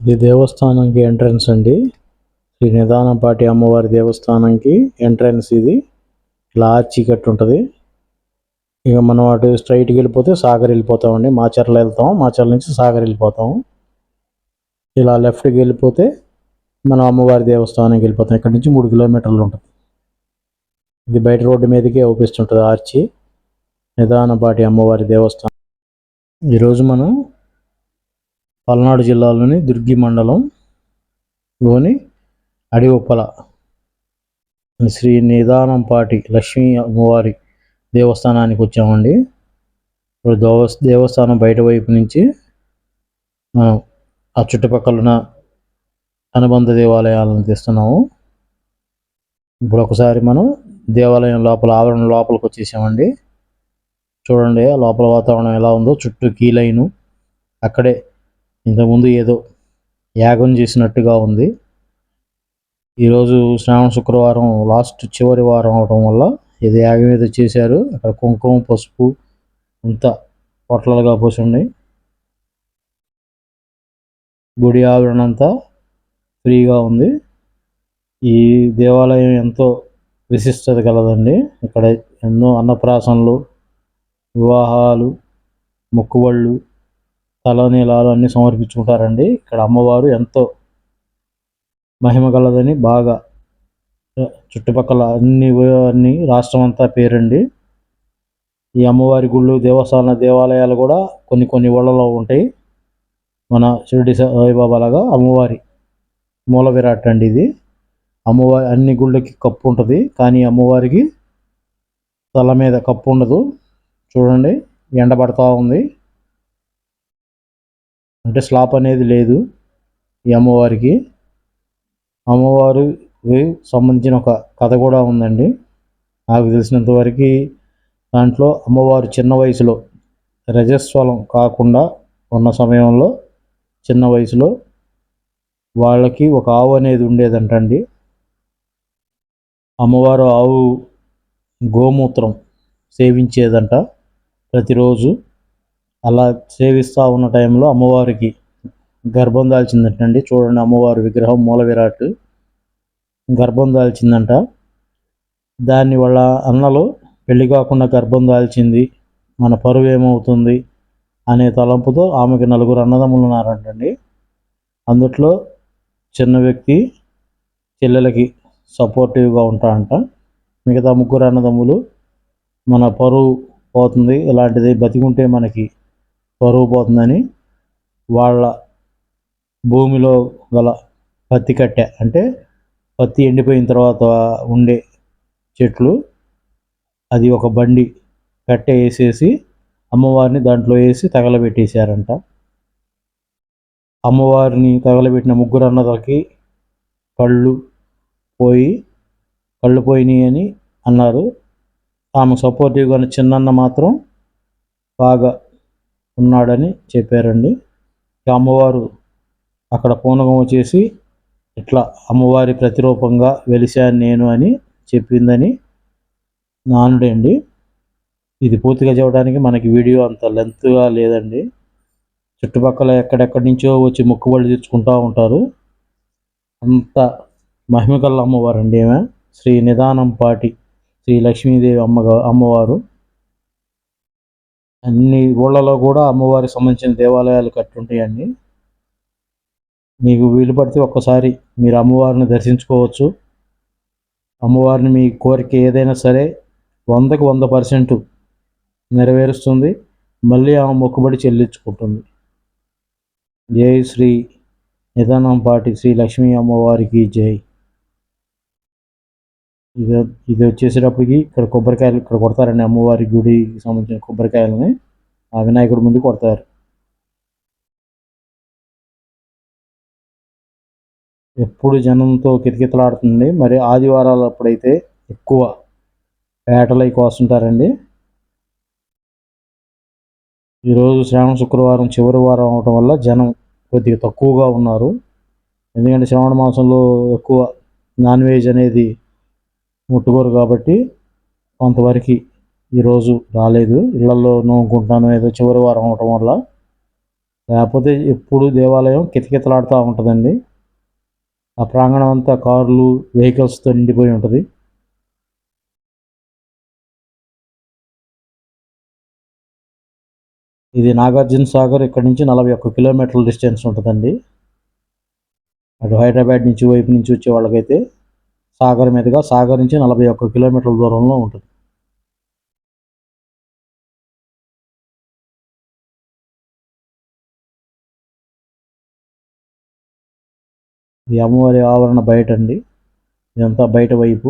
ఇది దేవస్థానంకి ఎంట్రన్స్ అండి. శ్రీ నిదానపాటి అమ్మవారి దేవస్థానంకి ఎంట్రన్స్ ఇది. ఇలా ఆర్చి కట్టి ఉంటుంది. ఇక మనం అటు స్ట్రైట్కి వెళ్ళిపోతే సాగర్ వెళ్ళిపోతామండి. మాచర్ల వెళ్తాం. మాచర్ల నుంచి సాగర్ వెళ్ళిపోతాం. ఇలా లెఫ్ట్కి వెళ్ళిపోతే మనం అమ్మవారి దేవస్థానానికి వెళ్ళిపోతాం. ఇక్కడ నుంచి మూడు కిలోమీటర్లు ఉంటుంది. ఇది బయట రోడ్డు మీదకే అవుపిస్తుంటుంది ఆర్చి. నిదానపాటి అమ్మవారి దేవస్థానం. ఈరోజు మనం పల్నాడు జిల్లాలోని దుర్గి మండలంలోని అడివప్పల శ్రీ నిదానంపాటి లక్ష్మీ అమ్మవారి దేవస్థానానికి వచ్చామండి. ఇప్పుడు దేవ దేవస్థానం బయట వైపు నుంచి మనం ఆ చుట్టుపక్కల ఉన్న అనుబంధ దేవాలయాలను తీస్తున్నాము. ఇప్పుడు ఒకసారి మనం దేవాలయం లోపల ఆవరణ లోపలికి వచ్చేసామండి. చూడండి ఆ లోపల వాతావరణం ఎలా ఉందో చుట్టూ కీ లైను అక్కడే ఇంతకుముందు ఏదో యాగం చేసినట్టుగా ఉంది. ఈరోజు శ్రావణ శుక్రవారం లాస్ట్ చివరి వారం అవడం వల్ల ఇది యాగం ఏదో చేశారు. అక్కడ కుంకుమ పసుపు అంతా పొట్లాలుగా పోసి గుడి ఆవరణ అంతా ఫ్రీగా ఉంది. ఈ దేవాలయం ఎంతో విశిష్టత కలదండి ఇక్కడ ఎన్నో అన్నప్రాసనలు వివాహాలు మొక్కుబళ్ళు తలనీలాలు అన్నీ సమర్పించుకుంటారండి. ఇక్కడ అమ్మవారు ఎంతో మహిమ కలదని బాగా చుట్టుపక్కల అన్ని అన్ని రాష్ట్రం అంతా పేరండి. ఈ అమ్మవారి గుళ్ళు దేవస్థాన దేవాలయాలు కూడా కొన్ని కొన్ని ఊళ్ళలో ఉంటాయి. మన షిరిడి సాయిబాబా లాగా అమ్మవారి మూల విరాట్ అండి ఇది. అమ్మవారి అన్ని గుళ్ళకి కప్పు ఉంటుంది. కానీ అమ్మవారికి తల మీద కప్పు ఉండదు. చూడండి ఎండ పడతా ఉంది. అంటే స్లాప్ అనేది లేదు ఈ అమ్మవారికి. అమ్మవారు సంబంధించిన ఒక కథ కూడా ఉందండి. నాకు తెలిసినంత వరకు దాంట్లో అమ్మవారు చిన్న వయసులో రజస్వలం కాకుండా ఉన్న సమయంలో చిన్న వయసులో వాళ్ళకి ఒక ఆవు అనేది ఉండేదంటండి. అమ్మవారు ఆవు గోమూత్రం సేవించేదంట ప్రతిరోజు. అలా సేవిస్తూ ఉన్న టైంలో అమ్మవారికి గర్భం దాల్చిందంటండి. చూడండి అమ్మవారి విగ్రహం మూల విరాట్ గర్భం దాల్చిందంట. దాన్ని వాళ్ళ అన్నలు పెళ్ళి కాకుండా గర్భం దాల్చింది. మన పరువు ఏమవుతుంది అనే తలంపుతో ఆమెకి నలుగురు అన్నదమ్ములు ఉన్నారంటండి. అందుట్లో చిన్న వ్యక్తి చెల్లెలకి సపోర్టివ్గా ఉంటారంట మిగతా ముగ్గురు అన్నదమ్ములు మన పరువు పోతుంది ఇలాంటిది బతికుంటే మనకి పరువు పోతుందని వాళ్ళ భూమిలో గల పత్తి కట్టె అంటే పత్తి ఎండిపోయిన తర్వాత ఉండే చెట్లు అది ఒక బండి కట్టె వేసేసి అమ్మవారిని దాంట్లో వేసి తగలబెట్టేశారంట. అమ్మవారిని తగలబెట్టిన ముగ్గురు అన్నదలకి కళ్ళు పోయి కళ్ళు పోయినాయి అని అన్నారు. ఆమె సపోర్టివ్గా చిన్నన్న మాత్రం బాగా ఉన్నాడని చెప్పారండి. అమ్మవారు అక్కడ పూనకం వచ్చేసి ఇట్లా అమ్మవారి ప్రతిరూపంగా వెలిశాను నేను అని చెప్పిందని నానుడండి. ఇది పూర్తిగా చెప్పడానికి మనకి వీడియో అంత లెంత్గా లేదండి. చుట్టుపక్కల ఎక్కడెక్కడి నుంచో వచ్చి మొక్కుబళ్ళు తెచ్చుకుంటూ ఉంటారు. అంత మహిమకల్ల అమ్మవారు అండి శ్రీ నిదానం పాటి శ్రీ లక్ష్మీదేవి అమ్మగా అమ్మవారు. అన్ని ఊళ్ళలో కూడా అమ్మవారికి సంబంధించిన దేవాలయాలు కట్టుంటాయండి. మీకు వీలు పడితే ఒక్కసారి మీరు అమ్మవారిని దర్శించుకోవచ్చు. అమ్మవారిని మీ కోరిక ఏదైనా సరే వందకు వంద పర్సెంట్ నెరవేరుస్తుంది. మళ్ళీ ఆమె మొక్కుబడి చెల్లించుకుంటుంది. జై శ్రీ నిదానంపాటి శ్రీ లక్ష్మీ అమ్మవారికి జై. ఇది ఇది వచ్చేసేటప్పటికి ఇక్కడ కొబ్బరికాయలు ఇక్కడ కొడతారండి అమ్మవారి గుడికి సంబంధించిన కొబ్బరికాయలని ఆ వినాయకుడి ముందు కొడతారు. ఎప్పుడు జనంతో కితకితలాడుతుంది మరి ఆదివారాలు అప్పుడైతే ఎక్కువ పేటలు అవి కోస్తుంటారండి. ఈరోజు శ్రావణ శుక్రవారం చివరి వారం అవటం వల్ల జనం కొద్దిగా తక్కువగా ఉన్నారు. ఎందుకంటే శ్రావణ మాసంలో ఎక్కువ నాన్ వెజ్ అనేది ముట్టుకోరు కాబట్టి కొంతవరకు ఈరోజు రాలేదు. ఇళ్ళలో నూనుకుంటాను ఏదో చివరి వారం అవటం వల్ల. లేకపోతే ఎప్పుడు దేవాలయం కితకితలాడుతూ ఉంటుందండి. ఆ ప్రాంగణం అంతా కార్లు వెహికల్స్తో నిండిపోయి ఉంటుంది. ఇది నాగార్జున సాగర్ ఇక్కడ నుంచి నలభై ఒక్క కిలోమీటర్ల డిస్టెన్స్ ఉంటుందండి. అటు హైదరాబాద్ నుంచి వైపు నుంచి వచ్చే వాళ్ళకైతే సాగర్ మీదుగా సాగర్ నుంచి నలభై ఒక్క కిలోమీటర్ల దూరంలో ఉంటుంది. ఈ అమ్మవారి ఆవరణ బయట అండి ఇదంతా బయట వైపు.